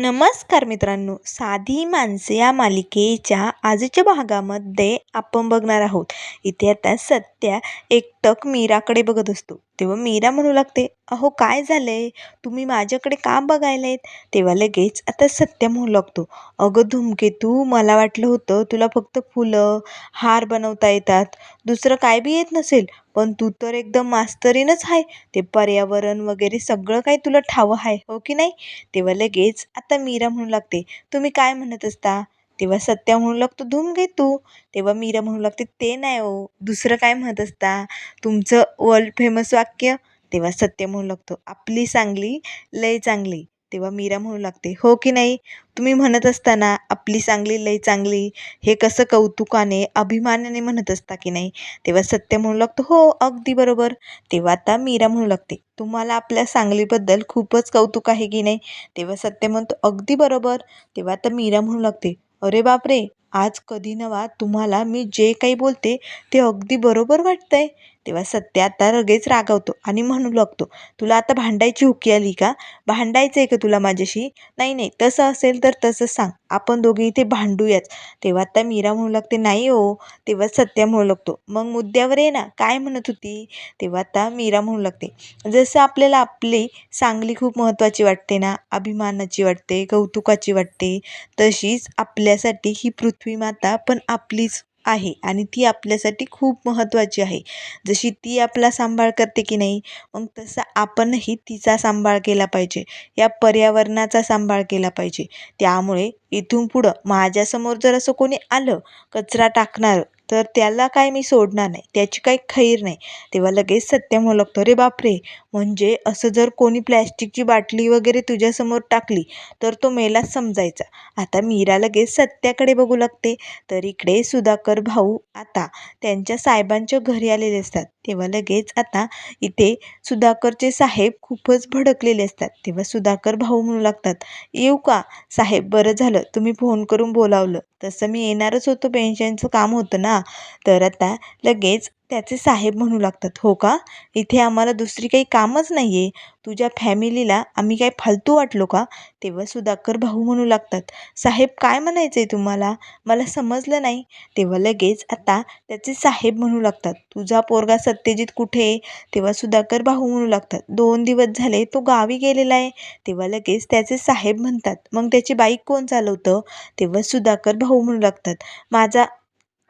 नमस्कार मित्रांनो साधी माणसे या मालिकेच्या आजच्या भागामध्ये आपण बघणार आहोत. इथे आता त्या एकटक मीराकडे बघत असतो. तेव्हा मीरा म्हणू लागते अहो काय झालंय? तुम्ही माझ्याकडे का बघायला आहेत तेव्हा लगेच आता सत्य म्हणू लागतो अगं धूमकेतू मला वाटलं होतं तुला फक्त फुलं हार बनवता येतात. दुसरं काय बी येत नसेल पण तू तर एकदम मास्तरीनच आहे ते पर्यावरण वगैरे सगळं काही तुला ठावं आहे हो की नाही? तेव्हा लगेच आता मीरा म्हणू लागते तुम्ही काय म्हणत असता? तेव्हा सत्या म्हणू लागतो धूम घे तू. तेव्हा मीरा म्हणू लागते ते नाही हो दुसरं काय म्हणत असता? तुमचं वर्ल्ड फेमस वाक्य? तेव्हा सत्य म्हणू लागतो आपली सांगली लय चांगली. तेव्हा मीरा म्हणू लागते हो की नाही? तुम्ही म्हणत असताना आपली सांगली लय चांगली. हे कसं कौतुकाने अभिमानाने म्हणत असता की नाही? तेव्हा सत्य म्हणू लागतो हो अगदी बरोबर. तेव्हा आता मीरा म्हणू लागते तुम्हाला आपल्या सांगलीबद्दल खूपच कौतुक आहे की नाही? तेव्हा सत्य म्हणतो अगदी बरोबर. तेव्हा आता मीरा म्हणू लागते अरे बापरे आज कधी नवा? तुम्हाला मी जे काही बोलते ते अगदी बरोबर वाटतंय. तेव्हा सत्य आता लगेच रागावतो आणि म्हणू लागतो तुला आता भांडायची हुकी आली का? भांडायचं आहे का तुला माझ्याशी? नाही नाही तसं असेल तर तसं सांग आपण दोघे इथे भांडूयाच तेव्हा आता मीरा म्हणू लागते नाही हो तेव्हा सत्या म्हणू लागतो मग मुद्द्यावर ये ना काय म्हणत होती? तेव्हा आता मीरा म्हणू लागते जसं आपल्याला आपली सांगली खूप महत्त्वाची वाटते ना अभिमानाची वाटते कौतुकाची वाटते तशीच आपल्यासाठी ही पृथ्वी माता पण आपलीच आहे आणि ती आपल्यासाठी खूप महत्त्वाची आहे. जशी ती आपला सांभाळ करते की नाही मग तसं आपणही तिचा सांभाळ केला पाहिजे. या पर्यावरणाचा सांभाळ केला पाहिजे. त्यामुळे इथून पुढं माझ्यासमोर जर असं कोणी आलं कचरा टाकणार तर त्याला काय मी सोडणार नाही. त्याची काही खैर नाही. तेव्हा लगेच सत्य म्हणू लागतो अरे बापरे! म्हणजे असं जर कोणी प्लॅस्टिकची बाटली वगैरे तुझ्यासमोर टाकली तर तो मेलाच समजायचा. आता मीरा लगेच सत्याकडे बघू लागते. तर इकडे सुधाकर भाऊ आता त्यांच्या साहेबांच्या घरी आलेले असतात. तेव्हा लगेच आता इथे सुधाकरचे साहेब खूपच भडकलेले असतात. तेव्हा सुधाकर भाऊ म्हणू लागतात येऊ का? साहेब बरं झालं. तुम्ही फोन करून बोलावलं. तसं मी येणारच होतो. पेन्शनचं काम होतं ना. तर आता लगेच त्याचे साहेब म्हणू लागतात हो का? इथे आम्हाला दुसरी काही कामच नाही आहे तुझ्या फॅमिलीला आम्ही काय फालतू वाटलो का? तेव्हा सुधाकर भाऊ म्हणू लागतात साहेब काय म्हणायचं आहे तुम्हाला? मला समजलं नाही. तेव्हा लगेच आता त्याचे साहेब म्हणू लागतात तुझा पोरगा सत्यजित कुठे आहे? तेव्हा सुधाकर भाऊ म्हणू लागतात दोन दिवस झाले तो गावी गेलेला आहे. तेव्हा लगेच त्याचे साहेब म्हणतात मग त्याची बाईक कोण चालवतं? तेव्हा सुधाकर भाऊ म्हणू लागतात माझा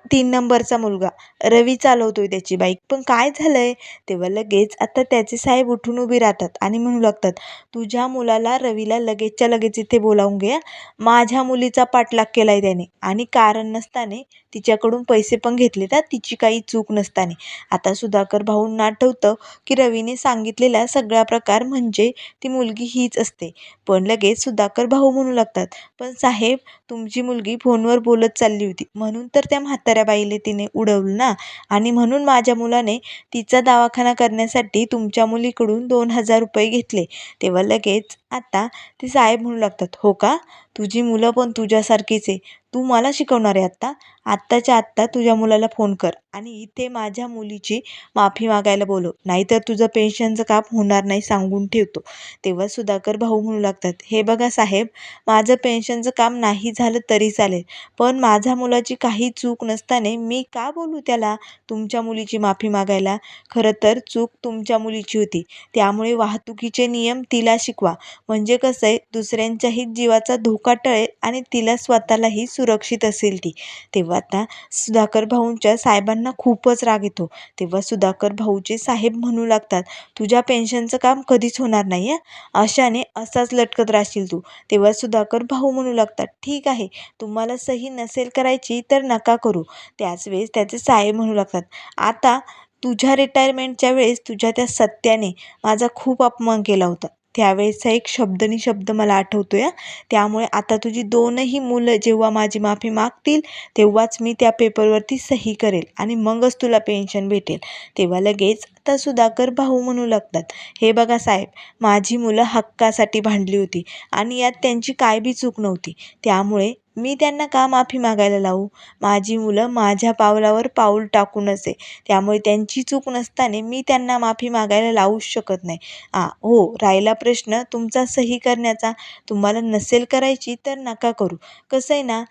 तीन नंबरचा मुलगा. रवी चालवतो आहे त्याची बाईक. पण काय झालं आहे तेव्हा लगेच आता त्याचे साहेब उठून उभी राहतात आणि म्हणू लागतात तुझ्या मुलाला रवीला लगेचच्या लगेच इथे बोलावून घ्या माझ्या मुलीचा पाठलाग केला आहे त्याने आणि कारण नसताने तिच्याकडून पैसे पण घेतले तर तिची काही चूक नसताने. आता सुधाकर भाऊंना आठवतं की रवीने सांगितलेला सगळा प्रकार म्हणजे ती मुलगी हीच असते. पण लगेच सुधाकर भाऊ म्हणू लागतात पण साहेब तुमची मुलगी फोनवर बोलत चालली होती. म्हणून तर त्या म्हाताऱ्या बाईले तिने उडवलं ना. आणि म्हणून माझ्या मुलाने तिचा दवाखाना करण्यासाठी तुमच्या मुलीकडून दोन हजार रुपये घेतले. तेव्हा लगेच आता ते साहेब म्हणू लागतात हो का? तुझी मुलं पण तुझ्यासारखीच आहे. तू मला शिकवणार आहे आत्ता. आत्ताच्या आत्ता तुझ्या मुलाला फोन कर आणि इथे माझ्या मुलीची माफी मागायला बोलव. नाहीतर तुझं पेन्शनचं काम होणार नाही सांगून ठेवतो. तेव्हा सुधाकर भाऊ म्हणू लागतात हे बघा साहेब माझं पेन्शनचं काम नाही झालं तरी चालेल पण माझ्या मुलाची काही चूक नसताने मी का बोलू त्याला तुमच्या मुलीची माफी मागायला? खरं तर चूक तुमच्या मुलीची होती. त्यामुळे वाहतुकीचे नियम तिला शिकवा. म्हणजे कसं आहे दुसऱ्यांच्याही जीवाचा धोका टळेल आणि तिला स्वतःलाही सुरक्षित असेल ती. तेव्हा आता सुधाकर भाऊंच्या साहेबांना खूपच राग येतो. तेव्हा सुधाकर भाऊचे साहेब म्हणू लागतात तुझ्या पेन्शनचं काम कधीच होणार नाही आहे अशाने असाच लटकत राहशील तू. तेव्हा सुधाकर भाऊ म्हणू लागतात ठीक आहे तुम्हाला सही नसेल करायची तर नका करू. त्याच वेळेस त्याचे साहेब म्हणू लागतात आता तुझ्या रिटायरमेंटच्या वेळेस तुझ्या त्या सत्याने माझा खूप अपमान केला होता. त्यावेळेसचा एक शब्दनी शब्द मला आठवतो आहे त्यामुळे आता तुझी दोनही मुलं जेव्हा माझी माफी मागतील तेव्हाच मी त्या पेपरवरती सही करेल आणि मगच तुला पेन्शन भेटेल. तेव्हा लगेच आता सुधाकर भाऊ म्हणू लागतात. हे बघा साहेब माझी मुलं हक्कासाठी भांडली होती आणि यात त्यांची काय बी चूक नव्हती. त्यामुळे मी त्यांना का माफी मागायला लावू? माझी मुलं माझ्या पावलावर पाऊल टाकूनच आहे त्यामुळे त्यांची चूक नसताना मी त्यांना माफी मागायला लावूच शकत नाही. आ हो राहिला प्रश्न तुमचा सही करण्याचा. तुम्हाला नसेल करायची तर नका करू. कसं आहे ना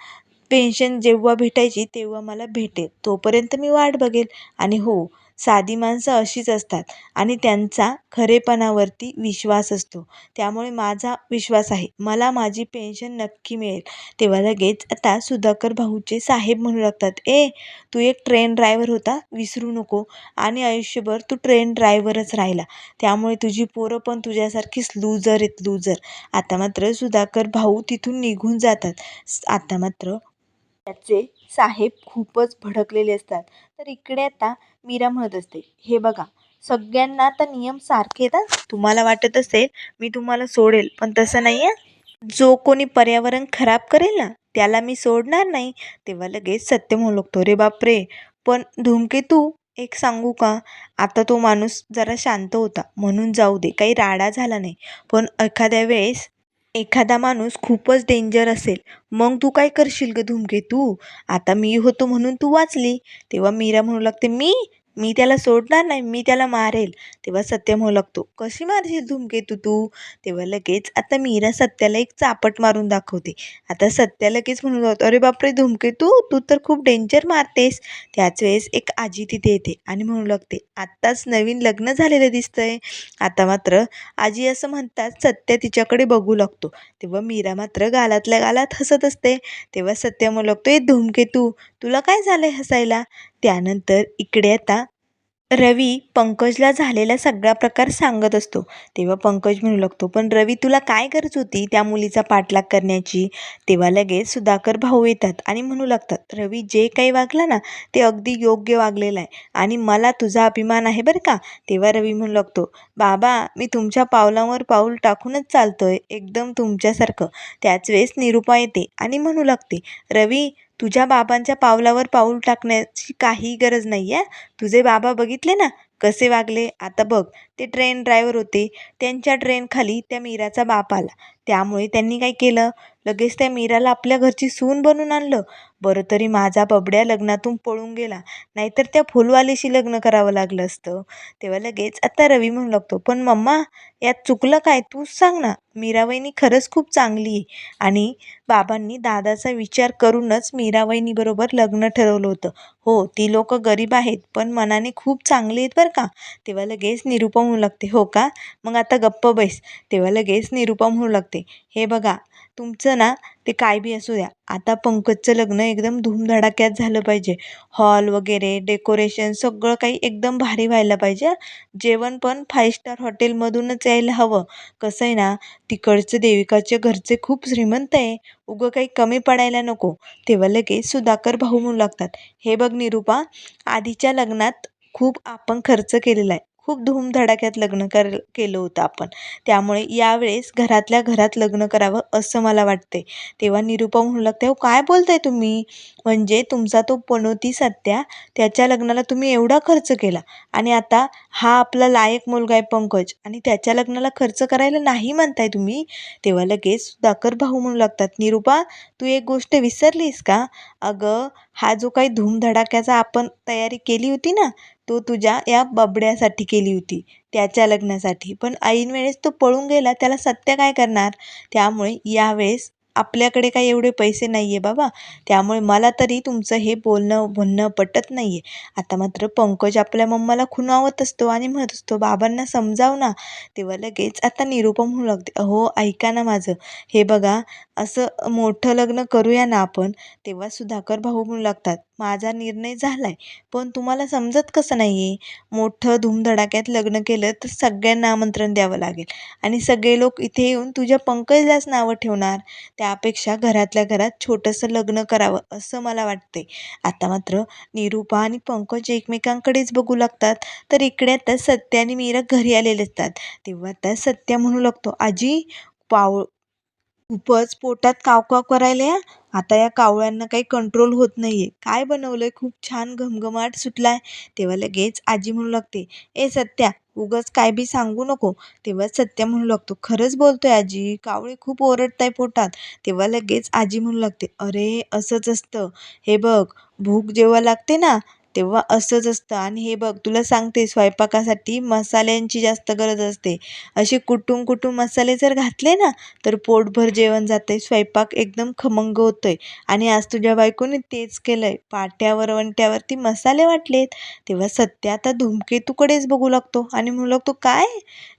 पेन्शन जेव्हा भेटायची तेव्हा मला भेटेल. तोपर्यंत मी वाट बघेल. आणि हो साधी माणसं अशीच असतात आणि त्यांचा खरेपणावरती विश्वास असतो. त्यामुळे माझा विश्वास आहे. मला माझी पेन्शन नक्की मिळेल. तेव्हा लगेच आता सुधाकर भाऊचे साहेब म्हणू लागतात ए तू एक ट्रेन ड्रायव्हर होता विसरू नको आणि आयुष्यभर तू ट्रेन ड्रायव्हरच राहिला. त्यामुळे तुझी पोरं पण तुझ्यासारखीच लूजर आहेत लूजर आता मात्र सुधाकर भाऊ तिथून निघून जातात. आता मात्र त्याचे साहेब खूपच भडकलेले असतात. तर इकडे आता मीरा म्हणत असते हे बघा सगळ्यांना आता नियम सारखे आहेत तुम्हाला वाटत असेल मी तुम्हाला सोडेल पण तसं नाही आहे जो कोणी पर्यावरण खराब करेल ना त्याला मी सोडणार नाही. तेव्हा लगेच सत्य म्हणू लागतो रे बापरे! पण धूमकेतू एक सांगू का? आता तो माणूस जरा शांत होता म्हणून जाऊ दे काही राडा झाला नाही. पण एखाद्या वेळेस एखादा माणूस खूपच डेंजर असेल. मग तू काय करशील ग धूमकेतू आता मी होतो म्हणून तू वाचली. तेव्हा मीरा म्हणू लागते मी मी त्याला सोडणार नाही मी त्याला मारेल. तेव्हा सत्य म्हणू लागतो कशी मारशील धूमकेतू तू? तेव्हा लगेच आता मीरा सत्याला एक चापट मारून दाखवते. आता सत्या लगेच म्हणू जातो अरे बापरे धूमकेतू तू तर खूप डेंजर मारतेस. त्याच वेळेस एक आजी तिथे येते आणि म्हणू लागते आत्ताच नवीन लग्न झालेलं दिसतंय. आता मात्र आजी असं म्हणतात सत्य तिच्याकडे बघू लागतो. तेव्हा मीरा मात्र गालातल्या गालात हसत असते. तेव्हा सत्य म्हणू लागतो ए धूमकेतू तुला काय झालंय हसायला? त्यानंतर इकडे आता रवी पंकजला झालेला सगळा प्रकार सांगत असतो. तेव्हा पंकज म्हणू लागतो पण रवी तुला काय गरज होती त्या मुलीचा पाठलाग करण्याची? तेव्हा लगेच सुधाकर भाऊ येतात आणि म्हणू लागतात रवी जे काही वागला ना ते अगदी योग्य वागलेलं आहे आणि मला तुझा अभिमान आहे बरं का? तेव्हा रवी म्हणू लागतो बाबा मी तुमच्या पावलावर पाऊल टाकूनच चालतोय एकदम तुमच्यासारखं. त्याच वेळेस निरुपा येते आणि म्हणू लागते रवी तुझ्या बाबांच्या पावलावर पाऊल टाकण्याची काही गरज नाही आहे तुझे बाबा बघितले ना? कसे वागले? आता बघ. ते ट्रेन ड्रायव्हर होते. त्यांच्या ट्रेनखाली त्या मीराचा बाप आला. त्यामुळे त्यांनी काय केलं? लगेच त्या मीराला आपल्या घरची सून बनवून आणलं. बरं तरी माझा बबड्या लग्नातून पळून गेला. नाहीतर त्या फुलवालीशी लग्न करावं लागलं असतं. तेव्हा लगेच आता रवी म्हणू लागतो पण मम्मा यात चुकलं काय तूच सांग ना. मीराबाईनी खरंच खूप चांगली आहे. आणि बाबांनी दादाचा विचार करूनच मीराबाईंनीबरोबर लग्न ठरवलं होतं. हो ती लोक गरीब आहेत पण मनाने खूप चांगली आहेत बरं का. तेव्हा लगेच निरुपम होऊ लागते. हो का? मग आता गप्प बैस. तेव्हा लगेच निरुपम होऊ लागते. हे बघा तुमचं ना ते काय बी असू द्या. आता पंकजचं लग्न एकदम धूमधडाक्यात झालं पाहिजे. हॉल वगैरे डेकोरेशन सगळं काही एकदम भारी व्हायला पाहिजे जेवण पण फाईव्ह स्टार हॉटेलमधूनच यायला हवं. कसं आहे ना तिकडचे देविकाचे घरचे खूप श्रीमंत आहे. उगं काही कमी पडायला नको. तेव्हा लगेच सुधाकर भाऊ म्हणू लागतात हे बघ निरुपा आधीच्या लग्नात खूप आपण खर्च केलेला आहे. खूप धूमधडाक्यात लग्न कर केलं होतं आपण. त्यामुळे यावेळेस घरातल्या घरात लग्न करावं असं मला वाटते तेव्हा निरुपा म्हणू लागते अहो काय बोलताय तुम्ही? म्हणजे तुमचा तो पनोती सत्या त्याच्या लग्नाला तुम्ही एवढा खर्च केला. आणि आता हा आपला लायक मुलगा आहे पंकज आणि त्याच्या लग्नाला खर्च करायला नाही म्हणताय तुम्ही? तेव्हा लगेच सुधाकर भाऊ म्हणू लागतात निरुपा तू एक गोष्ट विसरलीस का? अगं हा जो काही धूमधडाक्याचा आपण तयारी केली होती ना तो तुझ्या या बबड्यासाठी केली होती त्याच्या लग्नासाठी. पण ऐन वेळेस तो पळून गेला त्याला सत्य काय करणार? त्यामुळे यावेळेस आपल्याकडे काही एवढे पैसे नाही आहे बाबा. त्यामुळे मला तरी तुमचं हे बोलणं म्हणणं पटत नाही आहे आता मात्र पंकज आपल्या मम्माला खुणावत असतो आणि म्हणत असतो बाबांना समजाव ना. तेव्हा लगेच आता निरुपम होऊ लागते अहो ऐका ना माझं. हे बघा असं मोठं लग्न करूया ना आपण तेव्हा सुधाकर भाऊ म्हणू लागतात माझा निर्णय झाला आहे पण तुम्हाला समजत कसं नाही आहे मोठं धूमधडाक्यात लग्न केलं तर सगळ्यांना आमंत्रण द्यावं लागेल आणि सगळे लोक इथे येऊन तुझ्या पंकजलाच नावं ठेवणार. त्यापेक्षा घरातल्या घरात छोटंसं लग्न करावं असं मला वाटते आता मात्र निरूपा आणि पंकज एकमेकांकडेच बघू लागतात तर इकडे आता सत्या आणि मीरा घरी आलेले असतात. तेव्हा आता सत्या म्हणू लागतो आजी पाव खूपच पोटात कावकाव करायला या आता या कावळ्यांना काही कंट्रोल होत नाहीये. काय बनवलंय? खूप छान घमघमाट सुटलाय. तेव्हा लगेच आजी म्हणू लागते ए सत्या उगाच काय बी सांगू नको. तेव्हा सत्या म्हणू लागतो खरंच बोलतोय आजी कावळे खूप ओरडताय पोटात. तेव्हा लगेच आजी म्हणू लागते अरे असंच असतं. हे बघ भूक जेव्हा लागते ना तेव्हा असंच असतं. आणि हे बघ तुला सांगते स्वयंपाकासाठी मसाल्यांची जास्त गरज असते. असे कुटुंब कुटुंब मसाले जर घातले ना तर पोटभर जेवण जाते स्वयंपाक एकदम खमंग होतोय. आणि आज तुझ्या बायकोने तेच केलंय. पाट्यावर वंट्यावरती मसाले वाटलेत. तेव्हा सत्या आता धूमकेतूकडेच बघू लागतो. आणि म्हणू लागतो काय?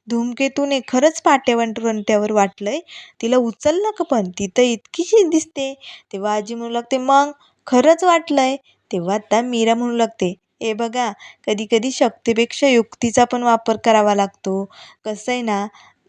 धूमकेतूने खरंच पाट्यावर वंट्यावर वाटलंय? तिला उचललं का पण? ती तर इतकीशी दिसते. तेव्हा आजी म्हणू लागते मग? खरंच वाटलंय? तेव्हा आता मीरा म्हणू लागते ए बघा कधी कधी शक्तीपेक्षा युक्तीचा पण वापर करावा लागतो. कसं आहे ना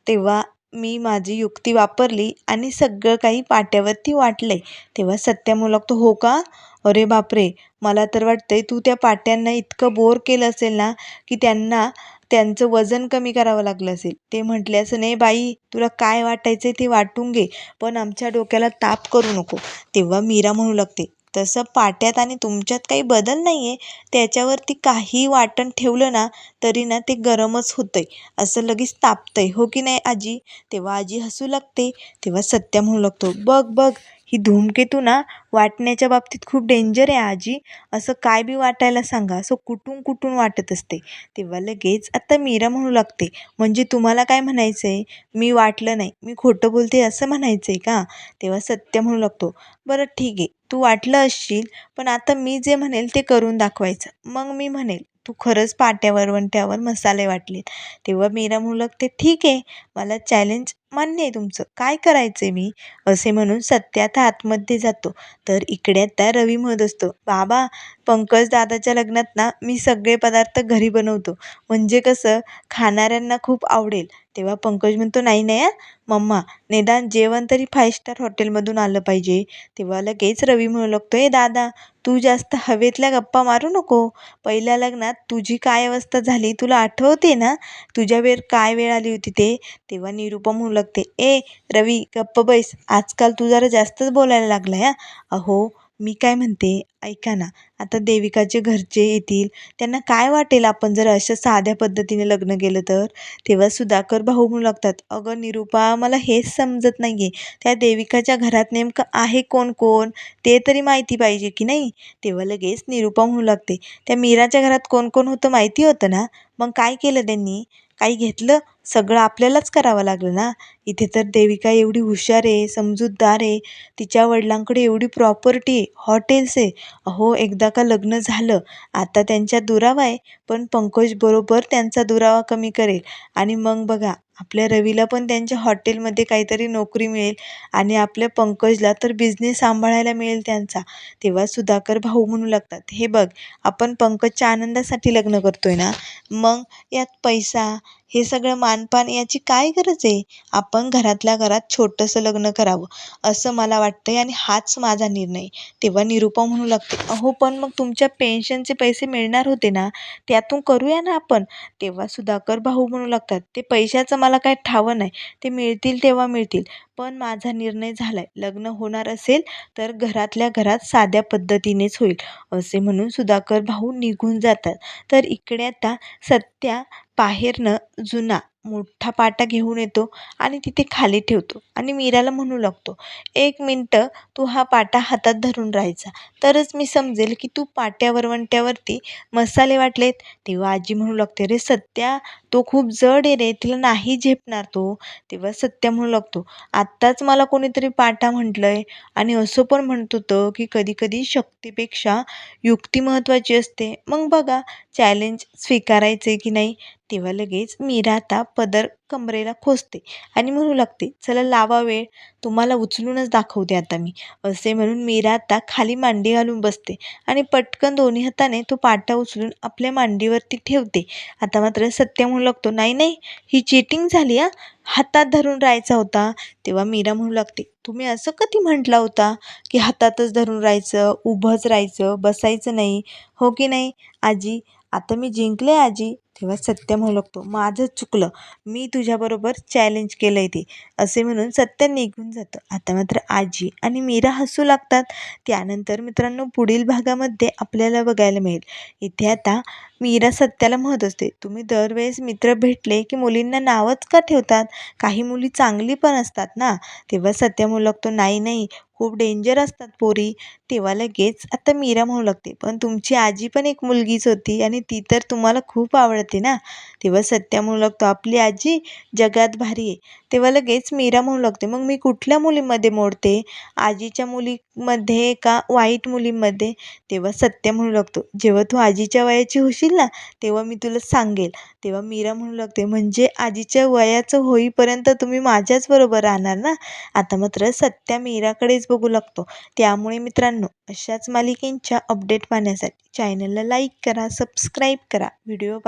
तेव्हा मी माझी युक्ती वापरली आणि सगळं काही पाट्यावरती वाटलं आहे तेव्हा सत्या म्हणू लागतो हो का? अरे बापरे! मला तर वाटतं आहे तू त्या पाट्यांना इतकं बोर केलं असेल ना की त्यांना त्यांचं वजन कमी करावं लागलं असेल. ते म्हटले असं नाही बाई तुला काय वाटायचं आहे ते वाटून घे पण आमच्या डोक्याला ताप करू नको. तेव्हा मीरा म्हणू लागते तसं पाट्यात आणि तुमच्यात काही बदल नाही आहे त्याच्यावरती काही वाटण ठेवलं ना तरी ना ते गरमच होतंय असं लगेच तापतंय. हो की नाही आजी? तेव्हा आजी हसू लागते तेव्हा सत्या म्हणू लागतो बघ बघ ही धूमकेतू ना वाटण्याच्या बाबतीत खूप डेंजर आहे आजी. असं काय बी वाटायला सांगा असं कुठून कुठून वाटत असते. तेव्हा लगेच आत्ता मीरा म्हणू लागते म्हणजे तुम्हाला काय म्हणायचं आहे मी वाटलं नाही मी खोटं बोलते असं म्हणायचं आहे का? तेव्हा सत्य म्हणू लागतो बरं ठीक आहे तू वाटलं असशील पण आता मी जे म्हणेल ते करून दाखवायचं. मग मी म्हणेल तू खरंच पाट्यावर वंट्यावर मसाले वाटलेत. तेव्हा मीरा म्हणू लागते ठीक आहे मला चॅलेंज मान्य आहे तुमचं. काय करायचं आहे मी? असे म्हणून सत्यात आता आतमध्ये जातो. तर इकडे आता रवी म्हणत असतो. बाबा पंकज दादाच्या लग्नात ना मी सगळे पदार्थ घरी बनवतो. म्हणजे कसं? खाणाऱ्यांना खूप आवडेल. तेव्हा पंकज म्हणतो नाही नाही मम्मा निदान जेवण तरी फाईव्ह स्टार हॉटेलमधून आलं पाहिजे. तेव्हा लगेच रवी म्हणू लागतो ए दादा तू जास्त हवेतल्या गप्पा मारू नको. पहिल्या लग्नात तुझी काय अवस्था झाली? तुला आठवते ना? तुझ्या वेळ काय वेळ आली होती ते? तेव्हा निरुपा म्हणू लागते ए रवी गप्प बैस. आजकाल तू जरा जास्तच बोलायला लागला या. अहो मी काय म्हणते? ऐका ना. आता देविकाचे घरचे येतील त्यांना काय वाटेल आपण जर अशा साध्या पद्धतीने लग्न केलं तर? तेव्हा सुधाकर भाऊ म्हणू लागतात अगं निरुपा मला हेच समजत नाही आहे त्या देविकाच्या घरात नेमकं आहे कोण कोण ते तरी माहिती पाहिजे की नाही? तेव्हा लगेच निरुपा म्हणू लागते त्या मीराच्या घरात कोण कोण होतं माहिती होतं ना? मग काय केलं त्यांनी? काही घेतलं? सगळं आपल्यालाच करावं लागलं ना? इथे तर देविका एवढी हुशार आहे समजूतदार आहे. तिच्या वडिलांकडे एवढी प्रॉपर्टी आहे हॉटेल्स आहे. अहो एकदा का लग्न झालं आता त्यांच्या दुरावा आहे पण पंकज बरोबर त्यांचा दुरावा कमी करेल. आणि मग बघा आपल्या रवीला पण त्यांच्या हॉटेलमध्ये काहीतरी नोकरी मिळेल आणि आपल्या पंकजला तर बिझनेस सांभाळायला मिळेल त्यांचा. तेव्हा सुधाकर भाऊ म्हणू लागतात हे बघ आपण पंकजच्या आनंदासाठी लग्न करतोय ना? मग यात पैसा हे सगळं मानपान याची काय गरज आहे? आपण घरातल्या घरात छोटंसं लग्न करावं असं मला वाटतंय आणि हाच माझा निर्णय. तेव्हा निरुपा म्हणू लागते अहो पण मग तुमच्या पेन्शनचे पैसे मिळणार होते ना? त्यातून करूया ना आपण? तेव्हा सुधाकर भाऊ म्हणू लागतात ते पैशाचं मला काय ठावं नाही. ते मिळतील तेव्हा मिळतील. पण माझा निर्णय झाला आहे लग्न होणार असेल तर घरातल्या घरात साध्या पद्धतीनेच होईल. असे म्हणून सुधाकर भाऊ निघून जातात. तर इकडे आता सत्या बाहेरनं जुना मोठा पाटा घेऊन येतो आणि तिथे खाली ठेवतो आणि मीराला म्हणू लागतो एक मिनटं तू हा पाटा हातात धरून राहायचा. तरच मी समजेल की तू पाट्यावर वंट्यावरती मसाले वाटलेत. तेव्हा आजी म्हणू लागते रे सत्या तो खूप जड आहे रे तिला नाही झेपणार तो. तेव्हा सत्या म्हणू लागतो आत्ताच मला कोणीतरी पाटा म्हटलंय. आणि असं पण म्हणत होतं की कधी कधी शक्तीपेक्षा युक्ती महत्त्वाची असते. मग बघा चॅलेंज स्वीकारायचे की नाही? तेव्हा लगेच मीरा आता पदर कमरेला खोचते आणि म्हणू लागते चला लावा वेळ तुम्हाला उचलूनच दाखवते आता मी. असे म्हणून मीरा आता खाली मांडी घालून बसते आणि पटकन दोन्ही हाताने तो पाटा उचलून आपल्या मांडीवरती ठेवते. आता मात्र सत्य म्हणू लागतो नाही नाही ही चिटिंग झाली हा? हातात धरून राहायचा होता. तेव्हा मीरा म्हणू लागते तुम्ही असं कधी म्हटला होता की हातातच धरून राहायचं उभंच राहायचं बसायचं नाही? हो की नाही? आजी आता मी जिंकले आजी. तेव्हा सत्य म्हणू लागतो. माझं चुकलं. मी तुझ्याबरोबर चॅलेंज केलं आहे ते. असे म्हणून सत्य निघून जातं. आता मात्र आजी आणि मीरा हसू लागतात. त्यानंतर मित्रांनो पुढील भागामध्ये आपल्याला बघायला मिळेल. इथे आता मीरा सत्याला म्हणत असते तुम्ही दरवेळेस मित्र भेटले की मुलींना नावच का ठेवतात? काही मुली चांगली पण असतात ना? तेव्हा सत्य म्हणू लागतो नाही नाही खूप डेंजर असतात पोरी. तेव्हा लगेच आता मीरा म्हणू लागते पण तुमची आजी पण एक मुलगीच होती आणि ती तर तुम्हाला खूप आवडते ना? तेव्हा सत्या म्हणू लागतो आपली आजी जगात भारी आहे. तेव्हा लगेच मीरा म्हणू लागते मग मी कुठल्या मुलीमध्ये मोडते? आजीच्या मुलीमध्ये का वाईट मुलींमध्ये? तेव्हा सत्य म्हणू लागतो जेव्हा तू आजीच्या वयाची होशील ना तेव्हा मी तुला सांगेल. तेव्हा मीरा म्हणू लागते म्हणजे आजीच्या वयाचं होईपर्यंत तुम्ही माझ्याच बरोबर राहणार ना? आता मात्र सत्या मीराकडेच बघू लागतो. त्यामुळे मित्रांनो अशाच मालिकेंच्या अपडेट पाहण्यासाठी चॅनलला लाईक करा सबस्क्राईब करा. व्हिडिओ पा